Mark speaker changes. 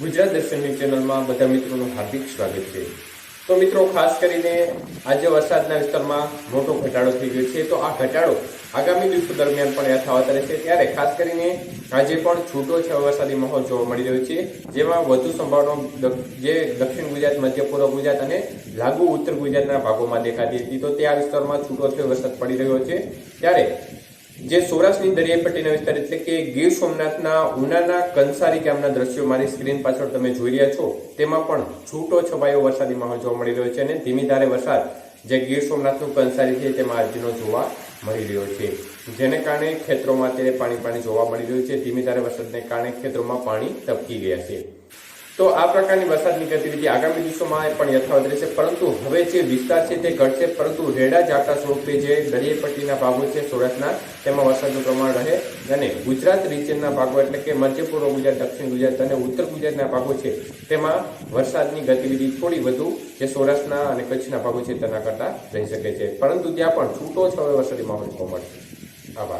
Speaker 1: ગુજરાત દર્શનની ચેનલમાં બધા મિત્રોનું હાર્દિક સ્વાગત છે. તો મિત્રો, ખાસ કરીને આજે વરસાદના વિસ્તારમાં મોટો ઘટાડો થઈ ગયો છે. તો આ ઘટાડો આગામી દિવસો દરમિયાન પણ યથાવત રહેશે. ત્યારે ખાસ કરીને આજે પણ છૂટો છે વરસાદી માહોલ જોવા મળી રહ્યો છે. જેમાં વધુ સંભાવનાઓ જે દક્ષિણ ગુજરાત, મધ્ય પૂર્વ ગુજરાત અને લાગુ ઉત્તર ગુજરાતના ભાગોમાં દેખાતી હતી. તો તે આ વિસ્તારમાં છૂટો છે વરસાદ પડી રહ્યો છે. ત્યારે જે સૌરાષ્ટ્રની દરિયાઈ પટ્ટીના વિસ્તાર એટલે કે ગીર સોમનાથના ઉનાના કંસારી ગામના દ્રશ્યો મારી સ્ક્રીન પાછળ તમે જોઈ રહ્યા છો. તેમાં પણ છૂટો છવાયો વરસાદી માહોલ જોવા મળી રહ્યો છે અને ધીમી ધારે વરસાદ જે ગીર સોમનાથનું કંસારી છે તેમાં આજનો જોવા મળી રહ્યો છે. જેને કારણે ખેતરોમાં અત્યારે પાણી પાણી જોવા મળી રહ્યું છે. ધીમી ધારે વરસાદને કારણે ખેતરોમાં પાણી ટપકી ગયા છે. તો આ પ્રકારની વરસાદની ગતિવિધિ આગામી દિવસોમાં પણ યથાવત રહેશે. પરંતુ હવે જે વિસ્તાર છે તે ઘટશે, પરંતુ રેડા ઝાપટા સ્વરૂપે જે દરિયાઈ પટ્ટીના ભાગો છે સૌરાષ્ટ્રના, તેમાં વરસાદનું પ્રમાણ રહે અને ગુજરાત રિજનના ભાગો એટલે કે મધ્ય પૂર્વ ગુજરાત, દક્ષિણ ગુજરાત અને ઉત્તર ગુજરાતના ભાગો છે, તેમાં વરસાદની ગતિવિધિ થોડી વધુ જે સૌરાષ્ટ્રના અને કચ્છના ભાગો છે તેના કરતાં રહી શકે છે. પરંતુ ત્યાં પણ છૂટો છવાયો વરસાદી માહોલ જોવા મળશે. આભાર.